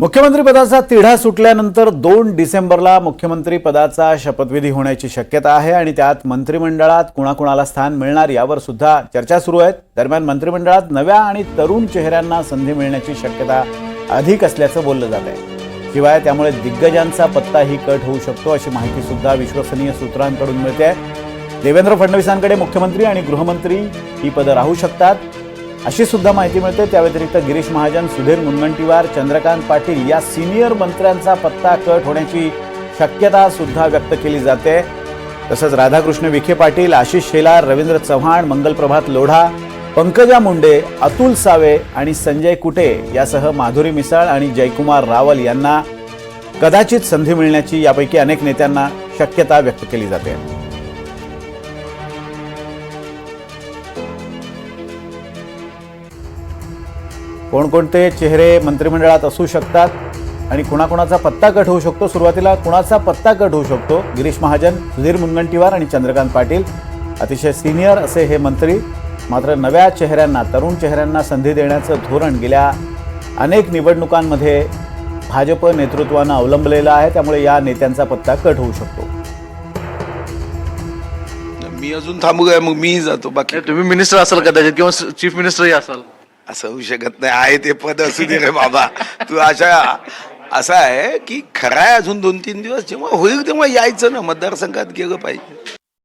मुख्यमंत्रीपदाचा तिढा सुटल्यानंतर दोन डिसेंबरला मुख्यमंत्री पदाचा शपथविधी होण्याची शक्यता आहे आणि त्यात मंत्रिमंडळात कुणाकुणाला स्थान मिळणार यावर सुद्धा चर्चा सुरू आहेत. दरम्यान मंत्रिमंडळात नव्या आणि तरुण चेहऱ्यांना संधी मिळण्याची शक्यता अधिक असल्याचं बोललं जात आहे. शिवाय त्यामुळे दिग्गजांचा पत्ताही कट होऊ शकतो अशी माहिती सुद्धा विश्वसनीय सूत्रांकडून मिळते. आहे देवेंद्र फडणवीसांकडे मुख्यमंत्री आणि गृहमंत्री ही पदं राहू शकतात. अशी सुद्धा माहिती मिळते. त्या व्यतिरिक्त गिरीश महाजन सुधीर मुनगंटीवार चंद्रकांत पाटील या सिनियर मंत्र्यांचा पत्ता कट होण्याची शक्यता सुद्धा व्यक्त केली जाते. तसंच राधाकृष्ण विखे पाटील आशिष शेलार रवींद्र चव्हाण मंगलप्रभात लोढा पंकजा मुंडे अतुल सावे आणि संजय कुटे यासह माधुरी मिसाळ आणि जयकुमार रावल यांना कदाचित संधी मिळण्याची यापैकी अनेक नेत्यांना शक्यता व्यक्त केली जाते. कोणकोणते चेहरे मंत्रिमंडळात असू शकतात आणि कुणाकुणाचा पत्ता कट होऊ शकतो. सुरुवातीला कुणाचा पत्ता कट होऊ शकतो? गिरीश महाजन सुधीर मुनगंटीवार आणि चंद्रकांत पाटील. अतिशय सिनियर असे हे मंत्री मात्र नव्या चेहऱ्यांना तरुण चेहऱ्यांना संधी देण्याचं धोरण गेल्या अनेक निवडणुकांमध्ये भाजप नेतृत्वानं अवलंबलेलं आहे. त्यामुळे या नेत्यांचा पत्ता कट होऊ शकतो. मी अजून थांबू काय? मग मीही जातो. बाकी तुम्ही मिनिस्टर असाल कदाचित किंवा चीफ मिनिस्टरही असाल. असं होऊ शकत नाही. आहे ते पद असू दे रे बाबा. तू अशा असं आहे की खरं आहे अजून दोन तीन दिवस. जेव्हा होईल तेव्हा यायचं ना. मतदारसंघात गेलं पाहिजे.